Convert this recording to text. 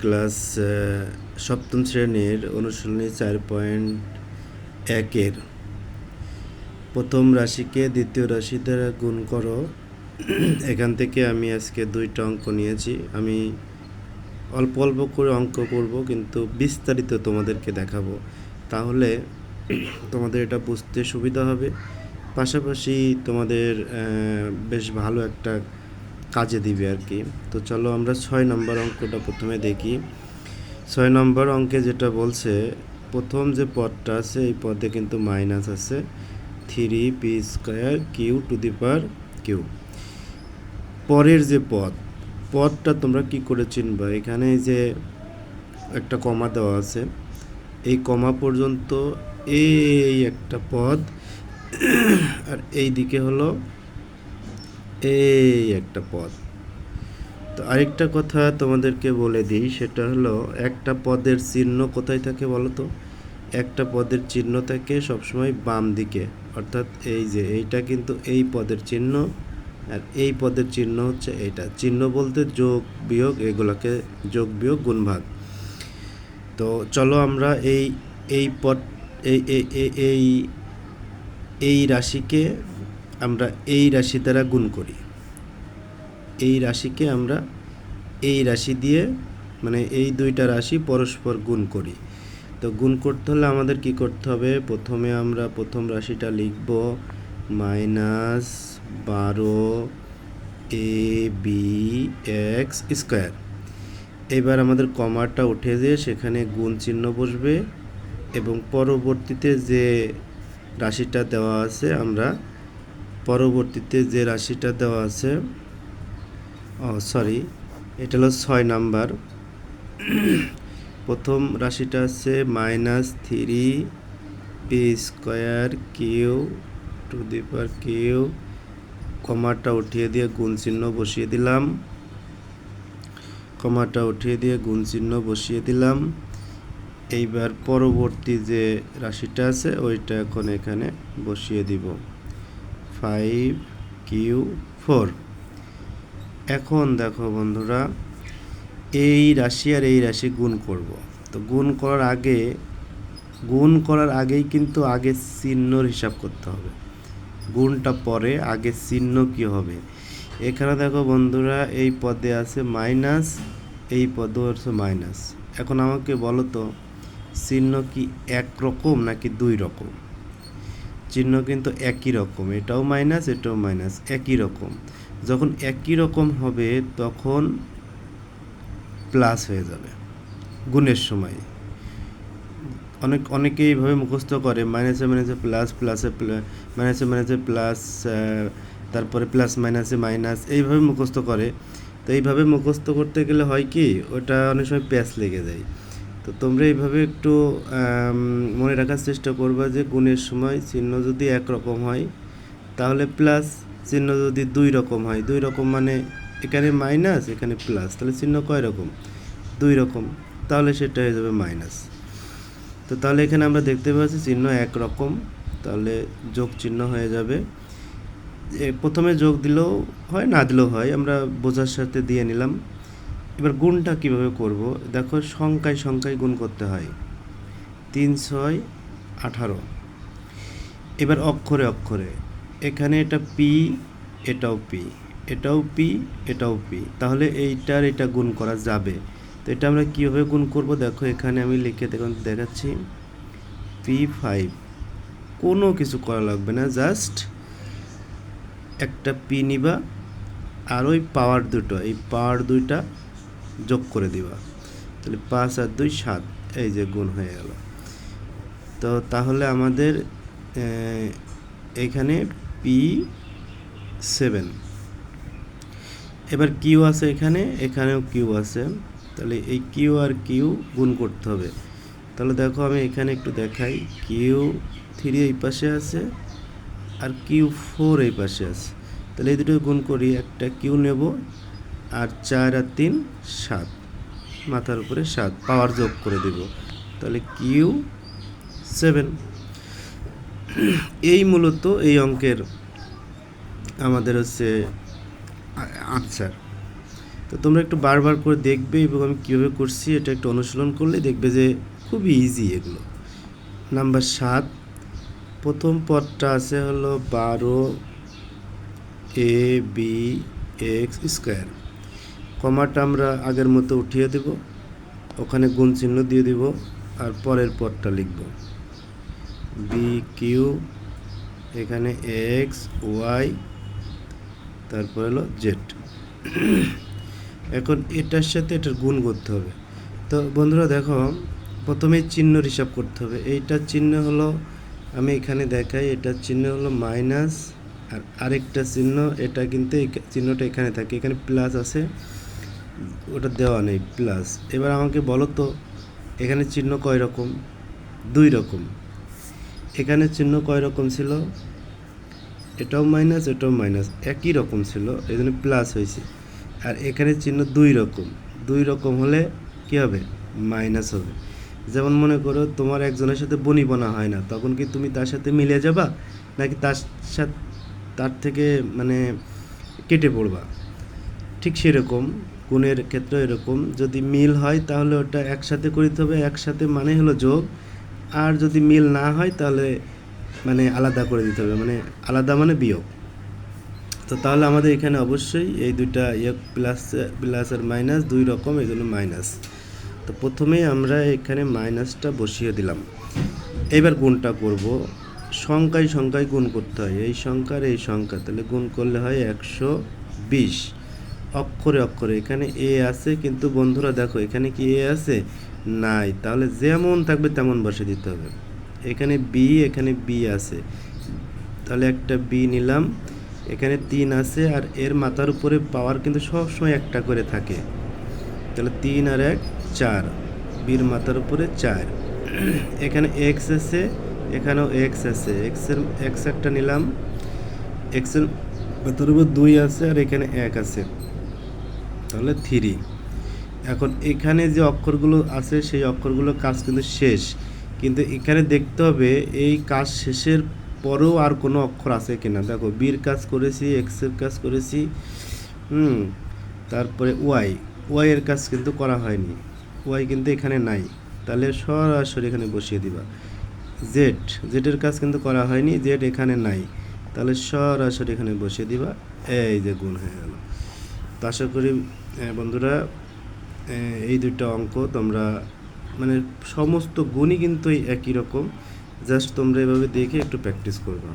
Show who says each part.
Speaker 1: Class সপ্তম শ্রেণির অনুশীলনী চার পয়েন্ট একের প্রথম রাশিকে দ্বিতীয় রাশি দ্বারা গুণ করো। এখান থেকে আমি আজকে দুইটা অঙ্ক নিয়েছি। আমি অল্প অল্প করে অঙ্ক করব, কিন্তু বিস্তারিত তোমাদেরকে দেখাবো। তাহলে তোমাদের এটা বুঝতে সুবিধা হবে। পাশাপাশি তোমাদের বেশ ভালো একটা কাজে দিবে আর কি। তো চলো আমরা ছয় নম্বর অঙ্কটা প্রথমে দেখি। ছয় নম্বর অঙ্কে যেটা বলছে, প্রথম যে পদটা আছে, এই পদে কিন্তু মাইনাস আছে three p square q to the power q. পরের যে পদ, পদটা তোমরা কি করে চিনবা? এখানে যে একটা কমা দেওয়া আছে। এই কমা পর্যন্ত এই একটা পদ, আর এই দিকে হলো এই একটা পদ। তো আরেকটা কথা তোমাদেরকে বলে দিই, সেটা হলো একটা পদের চিহ্ন কোথায় থাকে বলো তো? একটা পদের চিহ্ন থাকে সবসময় বাম দিকে। অর্থাৎ এই যে এইটা কিন্তু এই পদের চিহ্ন আর এই পদের চিহ্ন হচ্ছে এইটা চিহ্ন বলতে যোগ, বিয়োগ এগুলোকে যোগ, বিয়োগ গুণ ভাগ তো চলো আমরা এই এই পদ এই- এই এই রাশিকে আমরা এই রাশি দ্বারা গুণ করি। এই রাশিকে আমরা এই রাশি দিয়ে মানে এই দুইটা রাশি পরস্পর গুণ করি। তো গুণ করতে হলে আমাদের কি করতে হবে? প্রথমে আমরা প্রথম রাশিটা লিখব মাইনাস বারো এ বি এক্স স্কোয়ার। এবার আমাদের কমাটা উঠে দিয়ে সেখানে গুণ চিহ্ন বসবে এবং পরবর্তীতে যে রাশিটা দেওয়া আছে আমরা পরবর্তীতে যে রাশিটা দেওয়া আছে, ও সরি এটা হলো ছয় নাম্বার। প্রথম রাশিটা আছে minus three p square q to the power q, কমাটা উঠিয়ে দিয়ে গুণ চিহ্ন বসিয়ে দিলাম। কমাটা উঠিয়ে দিয়ে গুণ চিহ্ন বসিয়ে দিলাম। এইবার পরবর্তী যে রাশিটা আছে, ওইটা এখন এখানে বসিয়ে দিব। Five q four. এখন দেখো বন্ধুরা, এই রাশি আর এই রাশি গুণ করব। তো গুণ করার আগে, গুণ করার আগেই কিন্তু আগে চিহ্নর হিসাব করতে হবে। গুণটা পরে, আগে চিহ্ন কি হবে? এখানে দেখো বন্ধুরা, এই পদে আছে মাইনাস, এই পদও আছে মাইনাস। এখন আমাকে বলো তো, চিহ্ন কি এক রকম নাকি দুই রকম চিহ্ন কিন্তু একই রকম, এটাও মাইনাস এটাও মাইনাস একই রকম। যখন একই রকম হবে, তখন প্লাস হয়ে যাবে, গুণের সময়। অনেক, অনেকে এইভাবে মুখস্থ করে মাইনাসে মাইনাসে প্লাস প্লাসে মাইনাসে মাইনাসে প্লাস তারপরে প্লাস মাইনাসে মাইনাস এইভাবে মুখস্থ করে। তো এইভাবে মুখস্থ করতে গেলে হয় কি, ওটা অনেক সময় প্যাচ লেগে যায়। তো তোমরা এইভাবে একটু মনে রাখার চেষ্টা করবা যে গুণের সময় চিহ্ন যদি একরকম হয়, তাহলে প্লাস চিহ্ন যদি দুই রকম হয়, দুই রকম মানে এখানে মাইনাস এখানে প্লাস তাহলে চিহ্ন কয় রকম? দুই রকম, তাহলে সেটা হয়ে যাবে মাইনাস তো তাহলে এখানে আমরা দেখতে পাচ্ছি চিহ্ন একরকম, তাহলে যোগ চিহ্ন হয়ে যাবে। প্রথমে যোগ দিলেও হয়, না দিলেও হয়, আমরা বোঝার সাথে দিয়ে নিলাম। এবার গুণটা কীভাবে করব? দেখো সংখ্যায় সংখ্যায় গুণ করতে হয়। তিন, ছয়, আঠারো। এবার অক্ষরে অক্ষরে। এখানে এটা পি এটাও পি এটাও পি এটাও পি তাহলে এইটার এটা গুণ করা যাবে। তো এটা আমরা কীভাবে গুণ করব? দেখো এখানে আমি লিখে দেখুন, দেখাচ্ছি। পি ফাইভ কোনো কিছু করা লাগবে না জাস্ট একটা পি নিবা। আর ওই পাওয়ার দুটো, এই পাওয়ার দুইটা যোগ করে দিবা। তাহলে পাঁচ আর দুই, সাত, এই যে গুণ হয়ে গেল। তো তাহলে আমাদের এখানে পি সেভেন। এবার কিউ আছে এখানে, এখানেও কিউ আছে। তাহলে এই কিউ আর কিউ গুণ করতে হবে। তাহলে দেখো আমি এখানে একটু দেখাই। কিউ থ্রি এই পাশে আছে আর কিউ ফোর এই পাশে আছে। তাহলে এই দুটো গুণ করি, একটা কিউ নেব আর চার আর তিন, সাত। মাথার উপরে সাত। পাওয়ার যোগ করে দেব। তাহলে কিউ সেভেন। এই মূলত এই অঙ্কের আমাদের হচ্ছে আনসার তো তোমরা একটু বারবার করে দেখবে এবং আমি কীভাবে করছি এটা একটু অনুশীলন করলে দেখবে যে খুবই ইজি এগুলো। নাম্বার সাত, প্রথম পদটা আছে হলো বারো এ বি এক্স স্কোয়ার। কমাটা আমরা আগের মতো উঠিয়ে দেব, ওখানে গুণ চিহ্ন দিয়ে দিব আর পরের পদটা লিখব। বি কিউ এখানে এক্স ওয়াই তারপর হলো জেড এখন এটার সাথে এটার গুণ করতে হবে। তো বন্ধুরা দেখো, প্রথমে চিহ্ন হিসাব করতে হবে। এইটার চিহ্ন হলো, আমি এখানে দেখাই এটার চিহ্ন হলো মাইনাস আর আরেকটা চিহ্ন, এটা কিন্তু এই চিহ্নটা এখানে থাকে, এখানে প্লাস আছে। ওটা দেওয়া নেই প্লাস এবার আমাকে বলো তো, এখানে চিহ্ন কয় রকম? দুই রকম। এখানে চিহ্ন কয় রকম ছিল? এটাও মাইনাস এটাও মাইনাস একই রকম ছিল এই জন্য প্লাস হয়েছে। আর এখানে চিহ্ন দুই রকম। দুই রকম হলে কী হবে? মাইনাস হবে। যেমন মনে করো, তোমার একজনের সাথে বনি বনা হয় না, তখন কি তুমি তার সাথে মিলে যাবা? নাকি তার সাথে, তার থেকে মানে কেটে পড়বা? ঠিক সেরকম। গুণের ক্ষেত্রে এরকম। যদি মিল হয় তাহলে ওটা একসাথে করিতে হবে, একসাথে মানে হলো যোগ। আর যদি মিল না হয় তাহলে মানে আলাদা করে দিতে হবে মানে আলাদা মানে বিয়োগ। তো তাহলে আমাদের এখানে অবশ্যই এই দুইটা ইয়ে প্লাস প্লাস আর মাইনাস দুই রকম জন্য মাইনাস। তো প্রথমেই আমরা এখানে মাইনাসটা বসিয়ে দিলাম। এবার গুণটা করব। সংখ্যায় সংখ্যায় গুণ করতে হয়। এই সংখ্যার এই সংখ্যা, তাহলে গুণ করলে হয় একশো বিশ। অক্ষরে অক্ষরে, এখানে এ আছে কিন্তু বন্ধুরা দেখো, এখানে কি এ আছে? নাই। তাহলে যেমন থাকবে তেমন বসে দিতে হবে। এখানে বি এখানে বি আছে। তাহলে একটা বি নিলাম। এখানে তিন আছে আর এর মাথার উপরে পাওয়ার কিন্তু সবসময় একটা করে থাকে। তাহলে তিন আর এক, চার। বির মাথার উপরে চার। এখানে এক্স আছে, এখানেও এক্স আছে। এক্সের এক্স একটা নিলাম। এক্সের মাথার উপর দুই আছে আর এখানে এক আছে। তাহলে থ্রি। এখন এখানে যে অক্ষরগুলো আছে, সেই অক্ষরগুলো কাজ কিন্তু শেষ। কিন্তু এখানে দেখতে হবে, এই কাজ শেষের পরেও আর কোনো অক্ষর আছে কিনা। দেখো বির কাজ করেছি এক্সের কাজ করেছি, হুম, তারপরে ওয়াই। ওয়াই এর কাজ কিন্তু করা হয়নি। ওয়াই কিন্তু এখানে নাই। তাহলে সরাসরি এখানে বসিয়ে দিবা। জেড। জেডের কাজ কিন্তু করা হয়নি, জেড এখানে নাই। তাহলে সরাসরি এখানে বসিয়ে দিবা। এই যে গুণ হয়ে গেল। তো আশা করি বন্ধুরা এই দুইটা অঙ্ক তোমরা মানে সমস্ত গুণই কিন্তু একই রকম। জাস্ট তোমরা এভাবে দেখে একটু প্র্যাকটিস করবা।